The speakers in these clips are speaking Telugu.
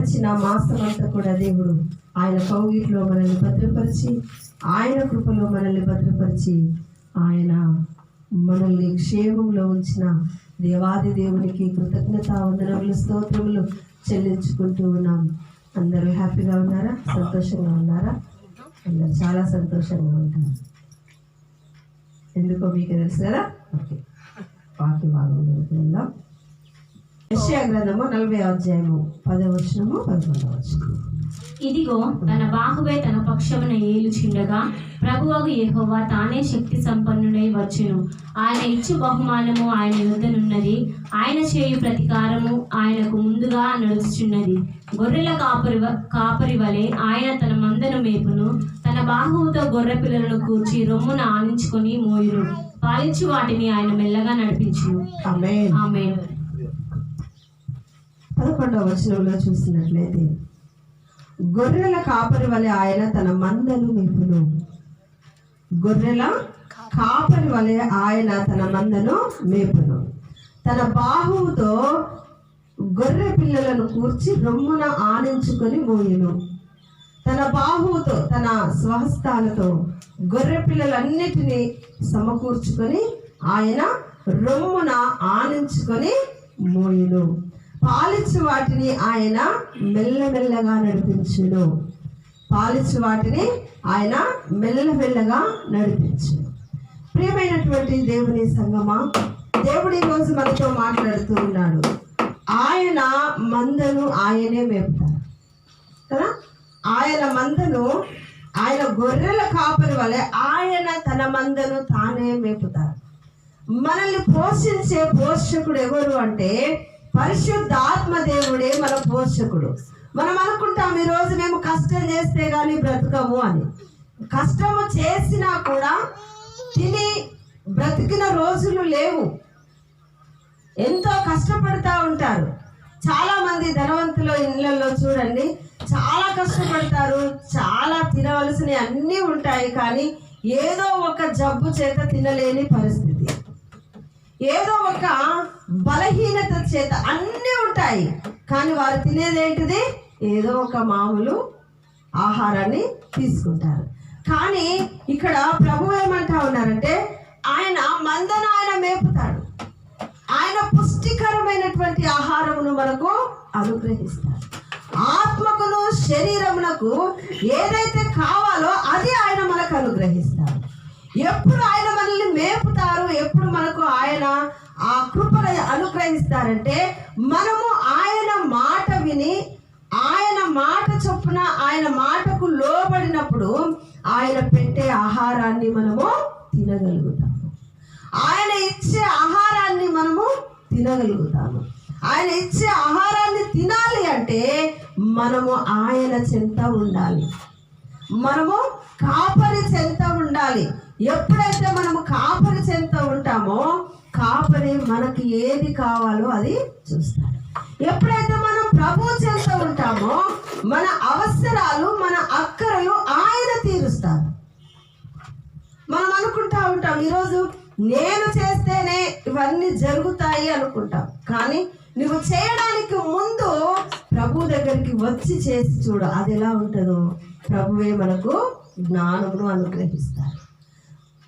వచ్చిన మాసం అంతా కూడా దేవుడు ఆయన కౌగిట్లో మనల్ని భద్రపరిచి ఆయన కృపలో మనల్ని భద్రపరిచి ఆయన మనల్ని క్షేమంలో ఉంచిన దేవాది దేవునికి కృతజ్ఞత వందనములు స్తోత్రములు చెల్లించుకుంటూ ఉన్నాం. అందరూ హ్యాపీగా ఉన్నారా? సంతోషంగా ఉన్నారా? అందరూ చాలా సంతోషంగా ఉంటారు. ఎందుకో మీకు తెలుసు కదా? ఓకే. వాక్య భాగంలోకి వెళ్దాం. గ్రంథము నలభై అధ్యాయము పదవ వచనము పదకొండవ వచనము ఇదిగో తన బాహువే తన పక్షమున ఏలుచుండగా ప్రభువగు యెహోవా తానే శక్తి సంపన్నుడై వచ్చును. ఆయన ఇచ్చు బహుమానము ఆయన యుద్ధనున్నది ఆయన చేయు ప్రతికారము ఆయనకు ముందుగా నడుచుచున్నది. గొర్రెల కాపరి కాపరి వలె ఆయన తన మందను మేపును. తన బాహువుతో గొర్రె పిల్లలను కూర్చి రొమ్మున ఆనించుకొని మోయును. పాలించు వాటిని ఆయన మెల్లగా నడిపించును. ఆమె పదకొండవ వచనంలో చూసినట్లయితే గొర్రెల కాపరి వలె ఆయన తన మందను మేపును గొర్రెల కాపరి వలె ఆయన తన మందను మేపును. తన బాహువుతో గొర్రె పిల్లలను కూర్చి రొమ్మున ఆనించుకొని మోయును. తన బాహువుతో తన స్వహస్తాలతో గొర్రె పిల్లలన్నిటినీ సమకూర్చుకొని ఆయన రొమ్మున ఆనించుకొని మోయును. పాలిచ్చు వాటిని ఆయన మెల్లమెల్లగా నడిపించును. పాలిచ్చు వాటిని ఆయన మెల్లమెల్లగా నడిపించును. ప్రియమైనటువంటి దేవుని సంగమా దేవుడి రోజు మనతో మాట్లాడుతూ ఉన్నాడు. ఆయన మందను ఆయనే మేపుతారు. కదా? ఆయన మందను ఆయన గొర్రెల కాపరి వలె ఆయన తన మందను తానే మేపుతారు. మనల్ని పోషించే పోషకుడు ఎవరు అంటే పరిశుద్ధాత్మ దేవుడే మన పోషకుడు. మనం అనుకుంటాం ఈ రోజు మేము కష్టం చేస్తే కానీ బ్రతకము అని. కష్టము చేసినా కూడా తిని బ్రతికిన రోజులు లేవు. ఎంతో కష్టపడతా ఉంటారు. చాలా మంది ధనవంతుల ఇళ్ళల్లో చూడండి చాలా కష్టపడతారు చాలా తినవలసినవి అన్నీ ఉంటాయి కానీ ఏదో ఒక జబ్బు చేత తినలేని పరిస్థితి. ఏదో ఒక బలహీనత చేత అన్నీ ఉంటాయి. కానీ వారు తినేదేంటిది ఏదో ఒక మామూలు ఆహారాన్ని తీసుకుంటారు. కానీ ఇక్కడ ప్రభు ఏమంటా ఉన్నారంటే ఆయన మందను ఆయన మేపుతాడు. ఆయన పుష్టికరమైనటువంటి ఆహారమును మనకు అనుగ్రహిస్తాడు. ఆత్మకును శరీరమునకు ఏదైతే కావాలో అది ఆయన మనకు అనుగ్రహిస్తాడు. ఎప్పుడు ఆయన మనల్ని మేపుతారు ఎప్పుడు మనకు ఆయన ఆ కృపను అనుగ్రహిస్తారంటే మనము ఆయన మాట విని ఆయన మాట చొప్పున ఆయన మాటకు లోబడినప్పుడు ఆయన పెట్టే ఆహారాన్ని మనము తినగలుగుతాము. ఆయన ఇచ్చే ఆహారాన్ని మనము తినగలుగుతాము. ఆయన ఇచ్చే ఆహారాన్ని తినాలి అంటే మనము ఆయన చెంత ఉండాలి. మనము కాపరి చెంత ఉండాలి. ఎప్పుడైతే మనము కాపరి కాపరి మనకి ఏది కావాలో అది చూస్తాడు. ఎప్పుడైతే మనం ప్రభు చేస్తూ ఉంటామో మన అవసరాలు మన అక్కరలు ఆయన తీరుస్తారు. మనం అనుకుంటా ఉంటాం ఈరోజు నేను చేస్తేనే ఇవన్నీ జరుగుతాయి అనుకుంటాం. కానీ నువ్వు చేయడానికి ముందు ప్రభు దగ్గరికి వచ్చి చేసి చూడు అది ఎలా ఉంటుందో. ప్రభువే మనకు జ్ఞానమును అనుగ్రహిస్తారు.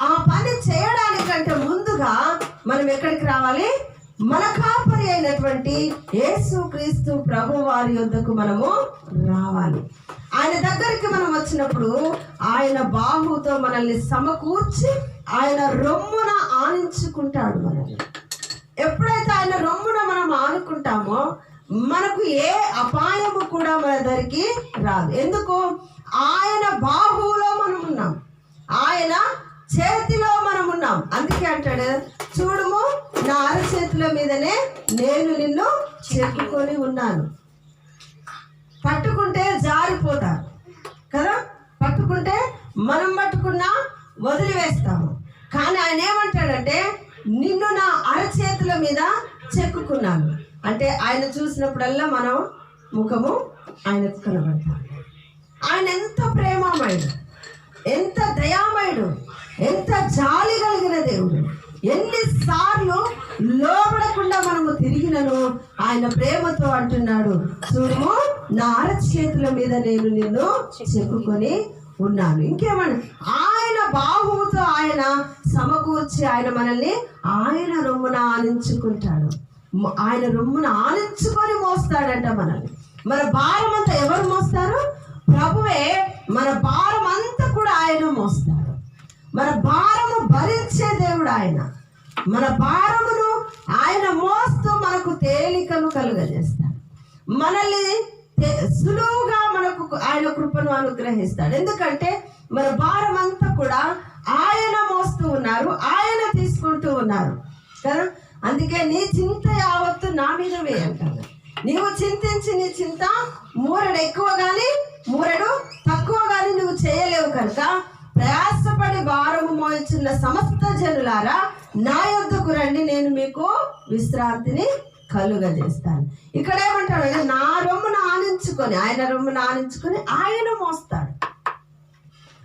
ఆ పని చేయడానికంటే ముందుగా మనం ఎక్కడికి రావాలి? మన కాపరి అయినటువంటి యేసు క్రీస్తు ప్రభు వారి యొద్దకు మనము రావాలి. ఆయన దగ్గరికి మనం వచ్చినప్పుడు ఆయన బాహుతో మనల్ని సమకూర్చి ఆయన రొమ్మున ఆనించుకుంటాడు మనల్ని. ఎప్పుడైతే ఆయన రొమ్మున మనం ఆనుకుంటామో మనకు ఏ అపాయము కూడా మన దగ్గరికి రాదు. ఎందుకు? ఆయన బాహువులో మనం ఉన్నాం. ఆయన చే చేతుల మీదనే నేను నిన్ను చెక్కుకొని ఉన్నాను. పట్టుకుంటే జారిపోతారు కదా? పట్టుకుంటే మనం పట్టుకున్నా వదిలివేస్తాము. కానీ ఆయన ఏమంటాడంటే నిన్ను నా అరచేతుల మీద చెక్కుకున్నాను. అంటే ఆయన చూసినప్పుడల్లా మనం ముఖము ఆయనకు కనబడతాం. ఆయన ఎంత ప్రేమమయుడు ఎంత దయామయుడు ఎంత జాలి కలిగిన దేవుడు. ఎన్నిసార్లు లోబడకుండా మనము తిరిగినను. ఆయన ప్రేమతో అంటున్నాడు చూడు నా అరచేతుల మీద నేను నిన్ను చెక్కుకొని ఉన్నాను. ఇంకేమన్నా? ఆయన బాహువుతో ఆయన సమకూర్చి ఆయన మనల్ని ఆయన రొమ్మున ఆనించుకుంటాడు. ఆయన రొమ్మున ఆనించుకొని మోస్తాడంట మనల్ని. మన భారం అంతా ఎవరు మోస్తారు? ప్రభువే మన భారం అంతా కూడా ఆయన మోస్తాడు. మన భారము భరించే దేవుడు ఆయన. మన భారమును ఆయన మోస్తూ మనకు తేలికను కలుగజేస్తాడు. మనల్ని సులువుగా మనకు ఆయన కృపను అనుగ్రహిస్తాడు. ఎందుకంటే మన భారం అంతా కూడా ఆయన మోస్తూ ఉన్నారు ఆయన తీసుకుంటూ ఉన్నారు. కదా? అందుకే నీ చింత యావత్తు నా మీద వేయంటాడు నీవు చింతించి నీ చింత మూరెడు ఎక్కువ కానీ మూరెడు తక్కువ కానీ నువ్వు చేయలేవు కనుక ప్రయాసపడి భారము మోయించున్న సమస్త జనులారా నా యొద్దకు రండి నేను మీకు విశ్రాంతిని కలుగజేస్తాను. ఇక్కడ ఏమంటాడు అంటే నా రొమ్మును ఆనించుకొని ఆయన రొమ్మును ఆనించుకొని ఆయన మోస్తాడు.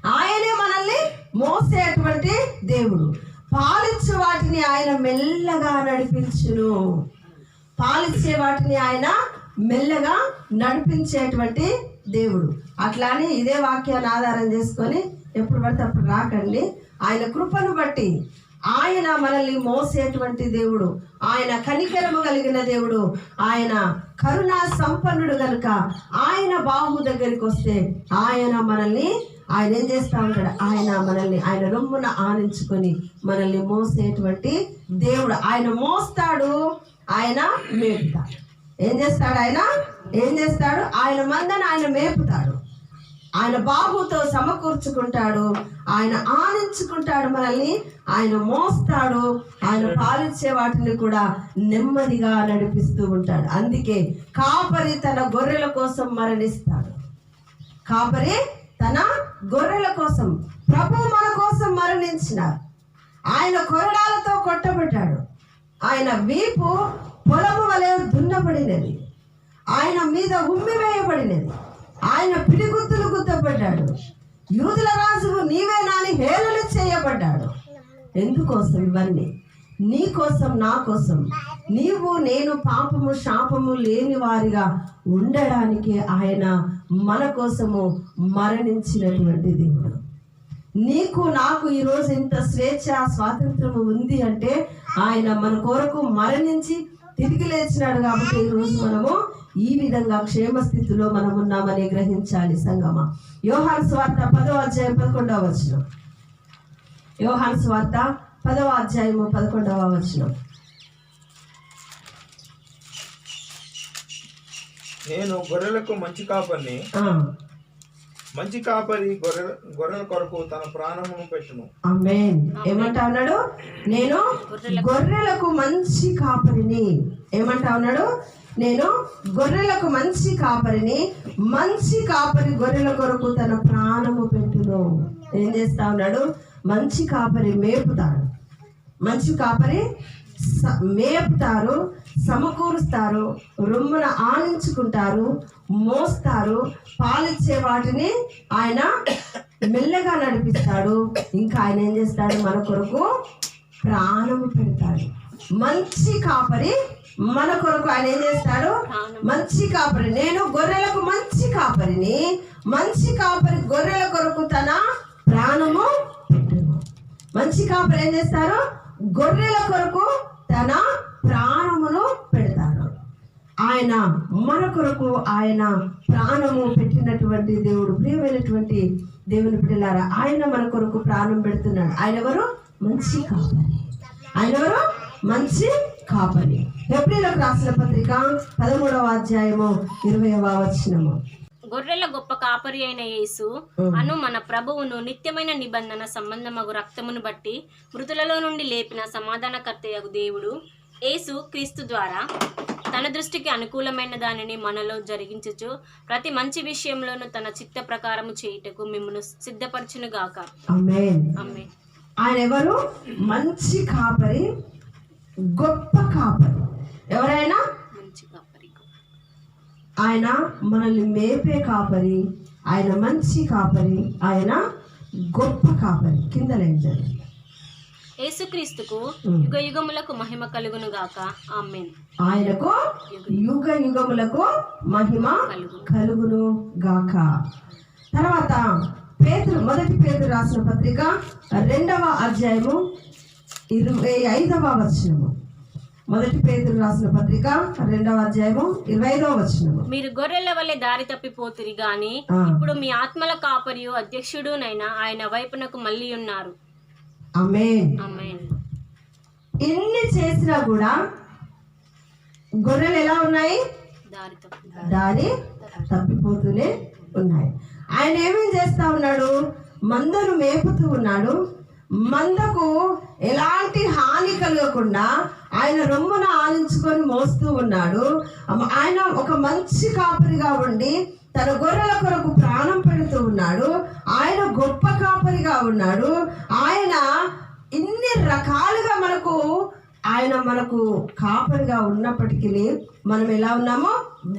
ఆయనే మనల్ని మోసేటువంటి దేవుడు. పాలిచ్చు వాటిని ఆయన మెల్లగా నడిపించును. పాలిచ్చే వాటిని ఆయన మెల్లగా నడిపించేటువంటి దేవుడు. అట్లానే ఇదే వాక్యాన్ని ఆధారం చేసుకొని ఎప్పుడు పడితే అప్పుడు రాకండి. ఆయన కృపను బట్టి ఆయన మనల్ని మోసేటువంటి దేవుడు. ఆయన కనికరము కలిగిన దేవుడు. ఆయన కరుణా సంపన్నుడు కనుక ఆయన బాహు దగ్గరికి వస్తే ఆయన మనల్ని ఆయన ఏం చేస్తా ఉంటాడు? ఆయన మనల్ని ఆయన రొమ్మున ఆనించుకొని మనల్ని మోసేటువంటి దేవుడు. ఆయన మోస్తాడు ఆయన మేపుతాడు. ఏం చేస్తాడు ఆయన? ఏం చేస్తాడు? ఆయన మందని ఆయన మేపుతాడు. ఆయన బాహుతో సమకూర్చుకుంటాడు. ఆయన ఆనించుకుంటాడు మనల్ని. ఆయన మోస్తాడు. ఆయన పాలిచ్చే వాటిని కూడా నెమ్మదిగా నడిపిస్తూ ఉంటాడు. అందుకే కాపరి తన గొర్రెల కోసం మరణిస్తాడు. కాపరి తన గొర్రెల కోసం ప్రభు మన కోసం మరణించినారు ఆయన కొరడాలతో కొట్టబడ్డాడు. ఆయన వీపు పొలము వలె దున్నబడినది. ఆయన మీద ఉమ్మి వేయబడినది. ఆయన పిడిగుత్తులు గుద్దబడ్డాడు. యూదుల రాజువు నీవే నాని హేళన చేయబడ్డాడు. ఎందుకోసం ఇవన్నీ? నీ కోసం నా కోసం. నీవు నేను పాపము శాపము లేని వారిగా ఉండడానికి ఆయన మన కోసము మరణించినటువంటి దేవుడు. నీకు నాకు ఈరోజు ఇంత స్వేచ్ఛ స్వాతంత్రము ఉంది అంటే ఆయన మన కొరకు మరణించి తిరిగి లేచినాడు కాబట్టి ఈరోజు మనము ఈ విధంగా క్షేమ స్థితిలో మనం ఉన్నామని గ్రహించాలి సంగమ. యోహాన్ స్వార్థ పదవ అధ్యాయం పదకొండవ వచనం. యోహాన్ స్వార్థ పదవ అధ్యాయము పదకొండవ వచనం. నేను గొర్రెలకు మంచి కాపరిని మంచి కాపరి గొర్రె గొర్రెల కొరకు తన ప్రాణమును పెట్టును. ఆమేన్. ఏమంటా ఉన్నాడు నేను గొర్రెలకు మంచి కాపరిని. ఏమంటా ఉన్నాడు నేను గొర్రెలకు మంచి కాపరిని మంచి కాపరి గొర్రెల కొరకు తన ప్రాణము పెట్టును. ఏం చేస్తా ఉన్నాడు? మంచి కాపరి మేపుతాడు. మంచి కాపరి స- మేపుతారు సమకూరుస్తారు రొమ్మున ఆనించుకుంటారు మోస్తారు పాలిచ్చే వాటిని ఆయన మెల్లగా నడిపిస్తాడు. ఇంకా ఆయన ఏం చేస్తాడు? మన కొరకు ప్రాణము పెడతాడు. మంచి కాపరి మన కొరకు ఆయన ఏం చేస్తాడు? మంచి కాపరి. నేను గొర్రెలకు మంచి కాపరిని. మంచి కాపరి గొర్రెల కొరకు తన ప్రాణము పెట్టును. మంచి కాపరి ఏం చేస్తారు? గొర్రెల కొరకు తన ప్రాణమును పెడతారు. ఆయన మన కొరకు ఆయన ప్రాణము పెట్టినటువంటి దేవుడు ప్రియమైనటువంటి దేవుని బిడ్డలారా ఆయన మన కొరకు ప్రాణం పెడుతున్నాడు. ఆయన ఎవరు? మంచి కాపరి. ఆయన ఎవరు? మంచి కాపరి ఎప్రిలకు రాసిన పత్రిక పదమూడవ అధ్యాయము ఇరవైవ వచనము. గొర్రెల గొప్ప కాపరి అయిన యేసు అను మన ప్రభువును నిత్యమైన నిబంధన సంబంధమగు రక్తమును బట్టి మృతులలో నుండి లేపిన సమాధానకర్తయగు దేవుడు యేసు క్రీస్తు ద్వారా తన దృష్టికి అనుకూలమైన దానిని మనలో జరిగించుచు ప్రతి మంచి విషయంలోనూ తన చిత్త ప్రకారము చేయుటకు మిమ్మల్ని సిద్ధపరచును గాక ఆమేన్. అమ్మే ఆయన ఎవరు? మంచి కాపరి గొప్ప కాపరి. ఎవరైనా? మంచి కాపరి ఆయన మనల్ని మేపే కాపరి ఆయన మంచి కాపరి ఆయన గొప్ప కాపరి. కింద లేచండి యేసుక్రీస్తుకు. యుగ యుగములకు మహిమ కలుగును గాక. ఆమెన్. ఆయనకు యుగ యుగములకు మహిమ కలుగును గాక. తర్వాత పేతురు మొదటి పేతురు రాసిన పత్రిక రెండవ అధ్యాయము ఇరవై ఐదవ వచనము. మొదటి పేతురు రాసిన పత్రిక రెండవ అధ్యాయము ఇరవై ఐదవ వచనము. మీరు గొర్రెల వలె దారి తప్పిపోతురి గాని. ఇప్పుడు మీ ఆత్మల కాపరియు అధ్యక్షుడునైనా ఆయన వైపునకు మళ్ళీ ఉన్నారు. ఆమేన్. ఆమెన్. ఎన్ని చేసినా కూడా గొర్రెలు ఎలా ఉన్నాయి? దారి తప్పి దారి తప్పిపోతూనే ఉన్నాయి. ఆయన ఏమేం చేస్తా ఉన్నాడు? మందను మేపుతూ ఉన్నాడు. మందకు ఎలాంటి హాని కలగకుండా ఆయన రొమ్మున ఆలించుకొని మోస్తూ ఉన్నాడు. ఆయన ఒక మంచి కాపరిగా ఉండి తన గొర్రెల కొరకు ప్రాణం పెడుతూ ఉన్నాడు. ఆయన గొప్ప కాపరిగా ఉన్నాడు. ఆయన ఇన్ని రకాలుగా మనకు ఆయన మనకు కాపరిగా ఉన్నప్పటికీ మనం ఎలా ఉన్నామో?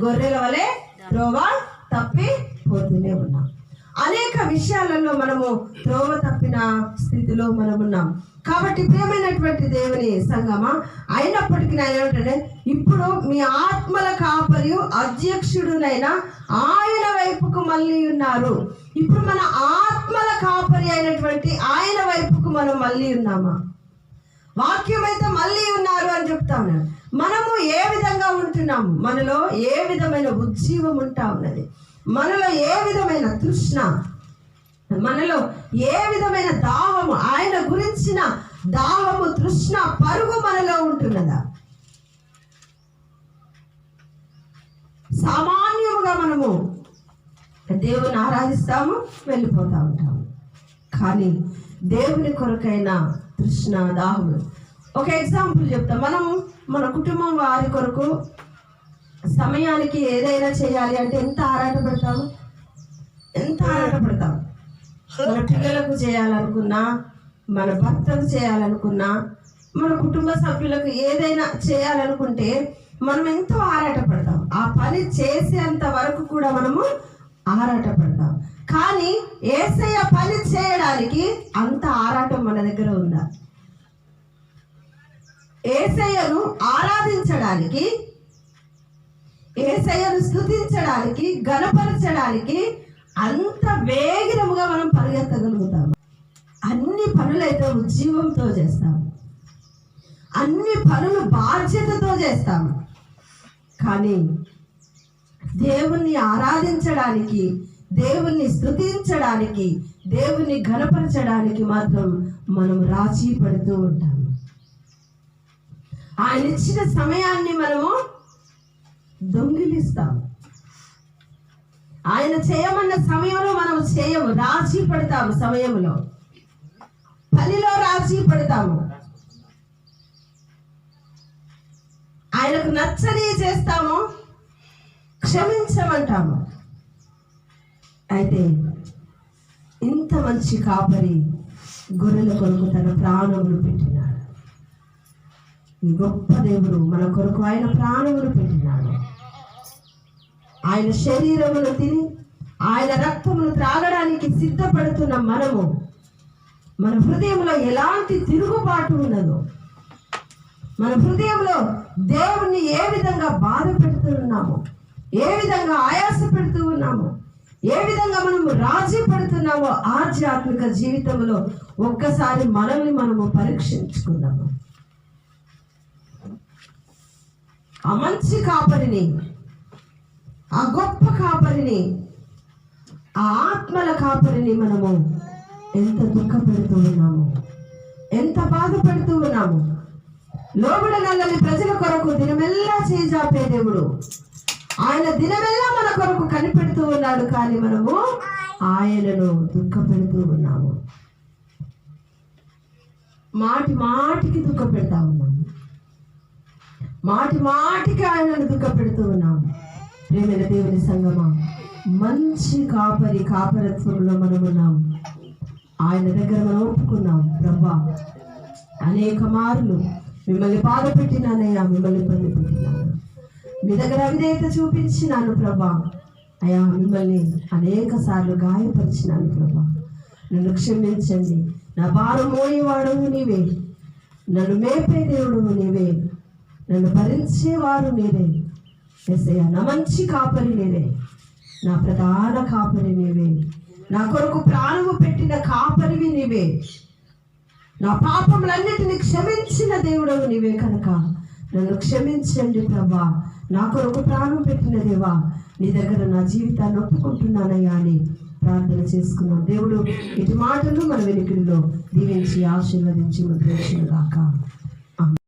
గొర్రెల వలె త్రోవ తప్పి పోతూనే ఉన్నాం. అనేక విషయాలలో మనము త్రోవ తప్పిన స్థితిలో మనం ఉన్నాం. కాబట్టి ప్రియమైనటువంటి దేవుని సంగమా అయినప్పటికీ ఏమిటంటే ఇప్పుడు మీ ఆత్మల కాపరి అధ్యక్షుడునైనా ఆయన వైపుకు మళ్ళీ ఉన్నారు. ఇప్పుడు మన ఆత్మల కాపరి అయినటువంటి ఆయన వైపుకు మనం మళ్ళీ ఉన్నామా? వాక్యం అయితే మళ్ళీ ఉన్నారు అని చెప్తా ఉన్నాడు. మనము ఏ విధంగా ఉంటున్నాము మనలో ఏ విధమైన ఉజ్జీవం ఉంటా ఉన్నది? మనలో ఏ విధమైన తృష్ణ మనలో ఏ విధమైన దాహము ఆయన గురించిన దాహము తృష్ణ పరుగు మనలో ఉంటున్నదా? సామాన్యముగా మనము దేవుని ఆరాధిస్తాము వెళ్ళిపోతా ఉంటాము. కానీ దేవుని కొరకైన తృష్ణ దాహములు ఒక ఎగ్జాంపుల్ చెప్తాం. మనం మన కుటుంబం వారి కొరకు సమయానికి ఏదైనా చేయాలి అంటే ఎంత ఆరాటపడతాము ఎంత ఆరాటపడతాం మన పిల్లలకు చేయాలనుకున్నా మన భర్తకు చేయాలనుకున్నా మన కుటుంబ సభ్యులకు ఏదైనా చేయాలనుకుంటే మనం ఎంతో ఆరాటపడతాం. ఆ పని చేసేంత వరకు కూడా మనము ఆరాటపడతాం. కానీ ఏసయ్య పని చేయడానికి అంత ఆరాటం మన దగ్గర ఉందా? ఏసయ్యను ఆరాధించడానికి ఏసయ్యను స్థుతించడానికి గనపరచడానికి అంత వేగిరముగా మనం పరిగెత్తగలుగుతాం అన్ని పనులైతే ఉజ్జీవంతో చేస్తాం అన్ని పనులు బాధ్యతతో చేస్తాం కానీ దేవుణ్ణి ఆరాధించడానికి దేవుణ్ణి స్థుతించడానికి దేవుణ్ణి గణపరచడానికి మాత్రం మనం రాజీ పడుతూ ఉంటాము. ఆయన ఇచ్చిన సమయాన్ని మనము దొంగిలిస్తాం ఆయన చేయమన్న సమయంలో మనం చేయము రాజీ పడతాము సమయంలో. పనిలో రాజీ పడతాము. ఆయనకు నచ్చని చేస్తాము క్షమించమంటాము. అయితే ఇంత మంచి కాపరి గొర్రెల కొరకు తన ప్రాణములు పెట్టినాడు. గొప్ప దేవుడు మన కొరకు ఆయన ప్రాణములు పెట్టినాడు. ఆయన శరీరమును తిని ఆయన రక్తమును త్రాగడానికి సిద్ధపడుతున్న మనము మన హృదయంలో ఎలాంటి తిరుగుబాటు ఉన్నదో మన హృదయంలో దేవుణ్ణి ఏ విధంగా బాధ పెడుతున్నాము ఏ విధంగా ఆయాస పెడుతూ ఉన్నాము ఏ విధంగా మనము రాజీ పడుతున్నామో ఆధ్యాత్మిక జీవితంలో ఒక్కసారి మనల్ని మనము పరీక్షించుకుందాము. ఆ మంచి కాపరిని ఆ గొప్ప కాపరిని ఆ ఆత్మల కాపరిని మనము ఎంత దుఃఖపెడుతూ ఉన్నాము ఎంత బాధపడుతూ ఉన్నాము. లోబడ నల్లని ప్రజల కొరకు దినమెల్లా చేజాపే దేవుడు. ఆయన దినమెల్లా మన కొరకు కనిపెడుతూ ఉన్నాడు కానీ మనము ఆయనను దుఃఖపెడుతూ ఉన్నాము. మాటి మాటికి దుఃఖపెడతా ఉన్నాము. మాటి మాటికి ఆయనను దుఃఖపెడుతూ ఉన్నాము. ప్రేమైన దేవుని సంగమా మంచి కాపరి కాపరత్వంలో మనం ఉన్నాం ఆయన దగ్గర మనం ఒప్పుకున్నాం ప్రభా అనేక మార్లు మిమ్మల్ని బాధ పెట్టినానయ్యా మిమ్మల్ని ఇబ్బంది పెట్టినాను. మీ దగ్గర అవిధేయత చూపించినాను ప్రభా. అయ్యా మిమ్మల్ని అనేక సార్లు గాయపరిచినాను ప్రభా. నన్ను క్షమించండి. నా భారం మోయేవాడు నీవే. నన్ను మేపే దేవుడు నీవే. నన్ను భరించేవారు మీరే ఎస్ఐ నా మంచి కాపరి నేవే నా ప్రధాన కాపరి నీవే నా కొరకు ప్రాణము పెట్టిన కాపరివి నీవే. నా పాపములన్నిటిని క్షమించిన దేవుడవు నీవే కనుక. నన్ను క్షమించండి ప్రభా. నా కొరకు ప్రాణం పెట్టిన దేవా నీ దగ్గర నా జీవితాన్ని ఒప్పుకుంటున్నానయ్యా అని ప్రార్థన చేసుకున్నాం. దేవుడు ఇటు మాటలు మన వెనుకల్లో దీవించి ఆశీర్వదించి ముద్రించిన దాకా